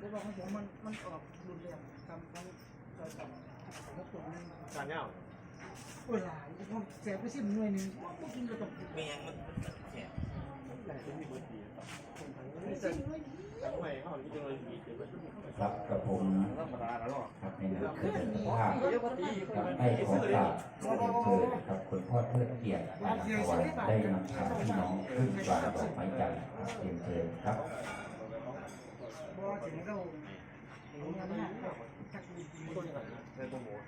เพราะว่าของผมมันมันออกรุนแรงทำทั้งซอยต่ำของผมมันการเนี่ยเวลาผมแสบไปสิบหน่วยหนึ่งก็กินก็ต้องกินเมียมันแฉะแต่ที่มีเบอร์ดีสิบหน่วยทำไมเขาที่จะเลยมีเดี๋ยวมันครับกับผมธรรมดาแล้วเนาะครับในนามผู้เป็นภาพครับได้ขอกราบเรียนเชิญครับคุณพ่อเทิดเกียรติมาลังถวายได้นำพาพี่น้องขึ้นวางดอกไม้จันทร์ครับเรียนเชิญครับ ของผม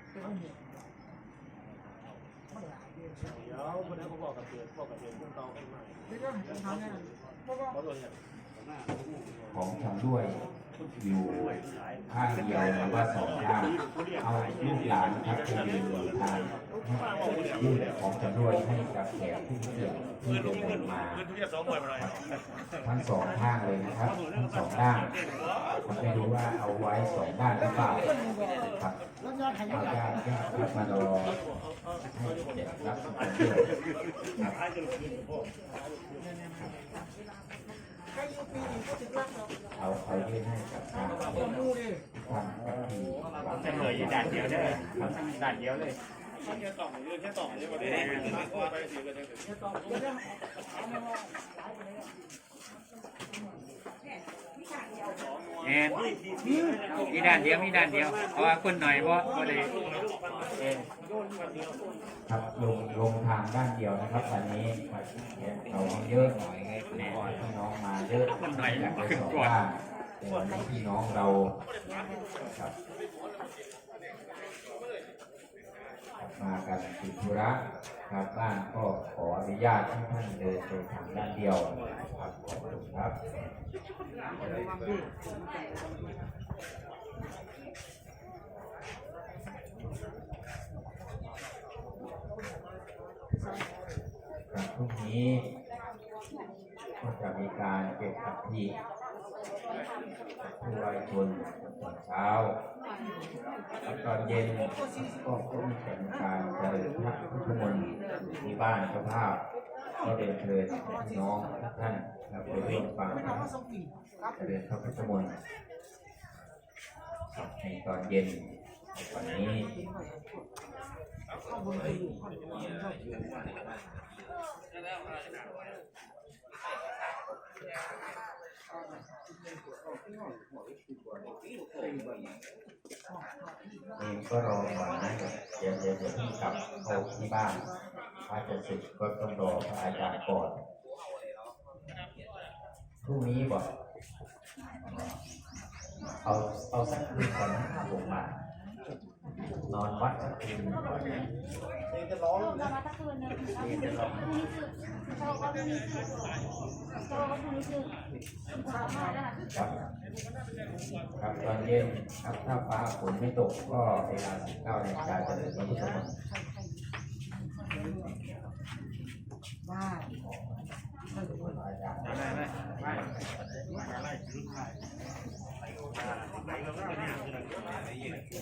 มันหลายเดือน เดี๋ยวคนนี้เขาบอกกับเตือนบอกกับเตือนพวกเราให้มา เดี๋ย อยู่ข้างเดียวหรือว่าสองข้างเอาลูกหลานครับไปยืนอยู่ทางยื่นของชำด้วยให้กับแขกผู้เกียรติที่เดินมาเพื่อนทุกอย่างสองหน่วยมาทั้งสองข้างเลยนะครับทั้งสองด้านผมไม่รู้ว่าเอาไว้สองด้านหรือเปล่าครับอดหายเอาญาติญาติครับมารอให้เด็กรับผลด้วยครับ ใครอยู่ปีนี้ก็ถึงรักเราเอาเอายื่นให้กับทางต้องดูดิทางกับทีจะเหนื่อยอยู่ด่านเดียวได้อด่านเดียวเลยแค่ต่อเรื่องแค่ต่อเนี่ยประเด็นไปสี่กันเลยจะต้องเดี๋ยวเอาไม่ว่าหลายไปเลย แอนมีด่านเดียวมีด่านเดียวเพราะว่าคนหน่อยบ่บ่ได้เออครับลงลงทางด้านเดียวนะครับวันนี้เราเยอะหน่อยไงแน่พี่น้องมาเยอะอยากจะสองด้านแต่วันพี่น้องเราครับ มากันติดธุระครับบ้านก็ขออนุญาตให้ท่านเดินไปทางด้านเดียวครับขอบคุณครับครับพรุ่งนี้ก็จะมีการเก็บอัฐิ ผู้วายชนตอนเช้าแล้วตอนเย็นก็ก็มีแข่งการเจริญพระพุทธมนต์ที่บ้านเจ้าภาพ ก็เป็นเชิญน้องทุกท่านครับไปร่วมฟังไม่พระทำว่าสองปีครับเจริญพระพุทธมนต์ในตอนเย็นวันนี้ ข้าวบนตีข้าวบนชอบ เองก็รอก่อนนะเดี๋ยวเดี๋ยวเดี๋ยวพี่กลับเข้าที่บ้านถ้าจะสึกก็ต้องรอพระอาจารย์ก่อนพรุ่งนี้บอกเอาเอาสักคืนก่อนนะผมมา นอนวัดสักคืนก่อนนะจะร้องเรามาตะคืนนึงแล้วพรุ่งนี้คือโชว์ก็พรุ่งนี้คือโชว์ก็พรุ่งนี้คือสามารถนะคะครับครับตอนเย็นครับถ้าฟ้าฝนไม่ตกก็เวลา19นาฬิกาจะเดินพระพุทธมนต์บ้าพระอาจารย์ไม่ไม่ไม่เออไปที่เดิมที่เกิ ด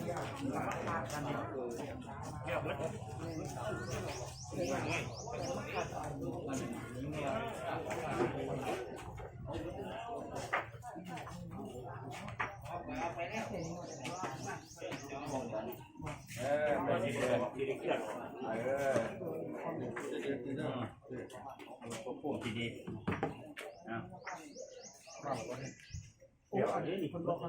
เออพูดดีๆเดี๋ยวอันนี้มีคนบอกเขา